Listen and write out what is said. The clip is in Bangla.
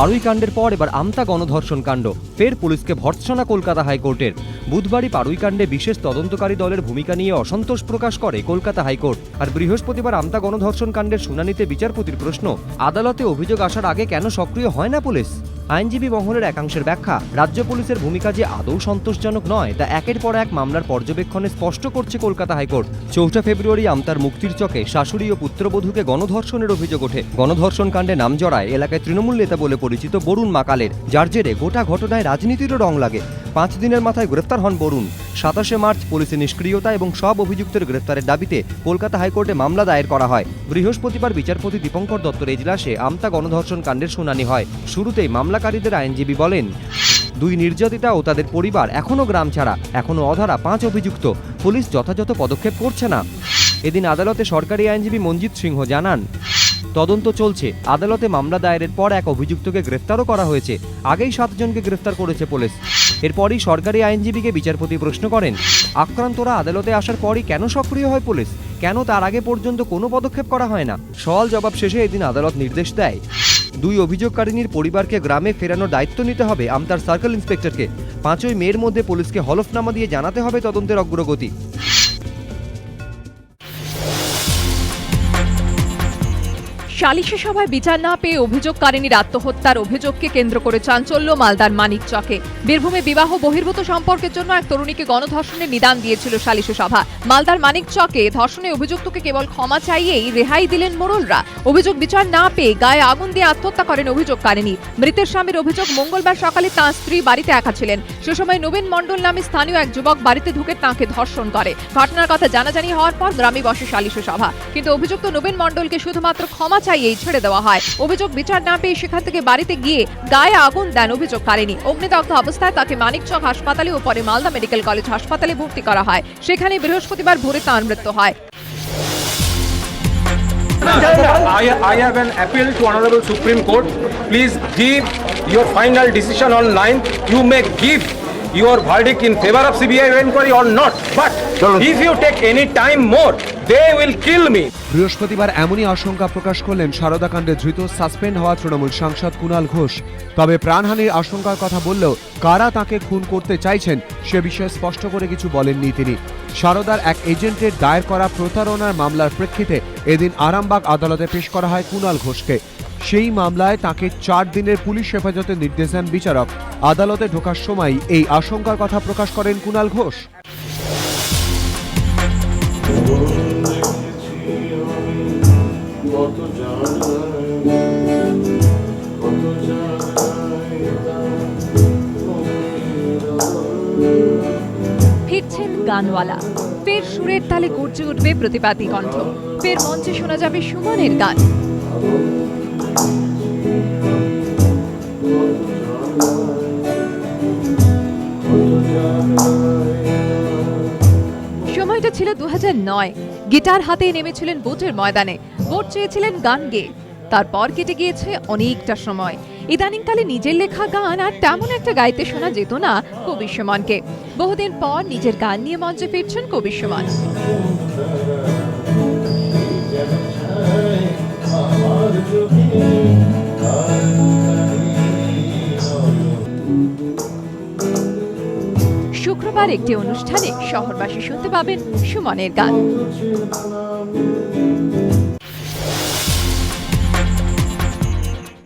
পাড়ুই কাণ্ডের পর এবার আমতা গণধর্ষণ কাণ্ড। ফের পুলিশকে ভর্ৎসনা কলকাতা হাইকোর্টের। বুধবারই পারুই কাণ্ডে বিশেষ তদন্তকারী দলের ভূমিকা নিয়ে অসন্তোষ প্রকাশ করে কলকাতা হাইকোর্ট। আর বৃহস্পতিবার আমতা গণধর্ষণ কাণ্ডের শুনানিতে বিচারপতির প্রশ্ন, আদালতে অভিযোগ আসার আগে কেন সক্রিয় হয় না পুলিশ? আইনজীবী মহলের একাংশের ব্যাখ্যা, রাজ্য পুলিশের ভূমিকা যে আদৌ সন্তোষজনক নয়, তা একের পর এক মামলার পর্যবেক্ষণে স্পষ্ট করছে কলকাতা হাইকোর্ট। চৌঠা ফেব্রুয়ারি আমতার মুক্তির চকে শাশুড়ি ও পুত্রবধূকে গণধর্ষণের অভিযোগ ওঠে। গণধর্ষণ কাণ্ডে নাম জড়ায় এলাকায় তৃণমূল নেতা বলে পরিচিত বরুণ মাকালের, যার জেরে গোটা ঘটনায় রাজনীতিরও রং লাগে। পাঁচ দিনের মাথায় গ্রেফতার হন বরুণ। সাতাশে মার্চ পুলিশের নিষ্ক্রিয়তা এবং সব অভিযুক্তের গ্রেফতারের দাবিতে কলকাতা হাইকোর্টে মামলা দায়ের করা হয়। বৃহস্পতিবার বিচারপতি দীপঙ্কর দত্তর এজলাসে আমতা গণধর্ষণ কাণ্ডের শুনানি হয়। শুরুতেই মামলাকারীদের আইনজীবী বলেন, দুই নির্যাতিতা ও তাদের পরিবার এখনও গ্রাম ছাড়া, এখনও অধারা পাঁচ অভিযুক্ত। পুলিশ যথাযথ পদক্ষেপ করছে না। এদিন আদালতে সরকারি আইনজীবী মঞ্জিত সিংহ জানান, তদন্ত চলছে। আদালতে মামলা দায়েরের পর এক অভিযুক্তকে গ্রেফতারও করা হয়েছে। আগেই সাতজনকে গ্রেফতার করেছে পুলিশ। এরপরই সরকারি আইনজীবীকে বিচারপতি প্রশ্ন করেন, আক্রান্তরা আদালতে আসার পরই কেন সক্রিয় হয় পুলিশ? কেন তার আগে পর্যন্ত কোনো পদক্ষেপ করা হয় না? সওয়াল জবাব শেষে এদিন আদালত নির্দেশ দেয়। দুই অভিযোগকারিনীর পরিবারকে গ্রামে ফেরানোর দায়িত্ব নিতে হবে আমতার সার্কেল ইন্সপেক্টরকে। পাঁচই মের মধ্যে পুলিশকে হলফনামা দিয়ে জানাতে হবে তদন্তের অগ্রগতি। সালিশি সভায় বিচার না পেয়ে অভিযোগকারিনীর আত্মহত্যার অভিযোগকে কেন্দ্র করে চাঞ্চল্য মালদার মানিক চকে বীরভূমে বিবাহ বহির্ভূত সম্পর্কের জন্য এক তরুণীকে গণধর্ষণের নিদান দিয়েছিল সালিশি সভা। মালদার মানিক চকে ধর্ষণে অভিযুক্তকে কেবল ক্ষমা চাইয়েই রেহাই দিলেন মোড়লরা অভিযোগ বিচার না পেয়ে গায়ে আগুন দিয়ে আত্মহত্যা করেন অভিযোগকারিনী মৃতের স্বামীর অভিযোগ মঙ্গলবার সকালে তাঁর স্ত্রী বাড়িতে একা ছিলেন। সে সময় নবীন মণ্ডল নামে স্থানীয় এক যুবক বাড়িতে ঢুকে তাঁকে ধর্ষণ করে। ঘটনার কথা জানাজানি হওয়ার পর গ্রামে বসে সালিশি সভা। কিন্তু অভিযুক্ত নবীন মণ্ডলকে শুধুমাত্র ক্ষমা চাইয়েই ছেড়ে দেওয়া হয় অভিযোগ বিচার না পেয়ে সেখান থেকে বাড়িতে গিয়ে গায়ে আগুন দেন অভিযোগকারিনী অগ্নিদগ্ধ অবস্থায় তাকে মানিকচক হাসপাতালে ও পরে মালদা মেডিকেল কলেজ হাসপাতালে ভর্তি করা হয় সেখানে বৃহস্পতিবার ভোরে তাঁর মৃত্যু হয় I, I have an appeal to Honorable Supreme Court. Please give your final decision online. You may give your verdict in favor of CBI inquiry or not. But if you take any time more, kill me. বৃহস্পতিবার এমনই আশঙ্কা প্রকাশ করলেন সারদাকাণ্ডে ধৃত, সাসপেন্ড হওয়া তৃণমূল সাংসদ কুণাল ঘোষ। তবে প্রাণহানির আশঙ্কার কথা বললেও কারা তাকে খুন করতে চাইছেন সে বিষয়ে স্পষ্ট করে কিছু বলেননি তিনি। সারদার এক এজেন্টের দায়ের করা প্রতারণার মামলার প্রেক্ষিতে এদিন আরামবাগ আদালতে পেশ করা হয় কুণাল ঘোষকে। সেই মামলায় তাকে চার দিনের পুলিশ হেফাজতে নির্দেশ দেন বিচারক। আদালতে ঢোকার সময় এই আশঙ্কার কথা প্রকাশ করেন কুণাল ঘোষ। গানওয়ালা। ফের সুরের তালে গর্জে উঠবে প্রতিবাদী কণ্ঠ। ফের মঞ্চে শোনা যাবে সুমনের গান। সময়টা ছিল দু গিটার হাতে নেমেছিলেন ভোটের ময়দানে। ভোট চেয়েছিলেন গান গেয়ে তারপর কেটে গিয়েছে অনেকটা সময়। ইদানিংকালে নিজের লেখা গান আর তেমন একটা গাইতে শোনা যেত না কবি সুমনকে। বহুদিন পর নিজের গান নিয়ে মঞ্চে ফিরছেন কবি সুমন। শুক্রবার একটি অনুষ্ঠানে শহরবাসী শুনতে পাবেন সুমনের গান।